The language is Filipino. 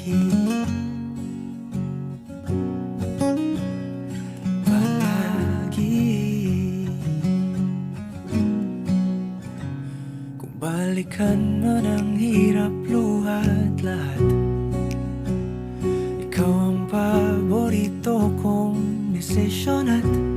Palagi Palagi Kung hirap luhat lahat. Ikaw ang paborito kong desisyon at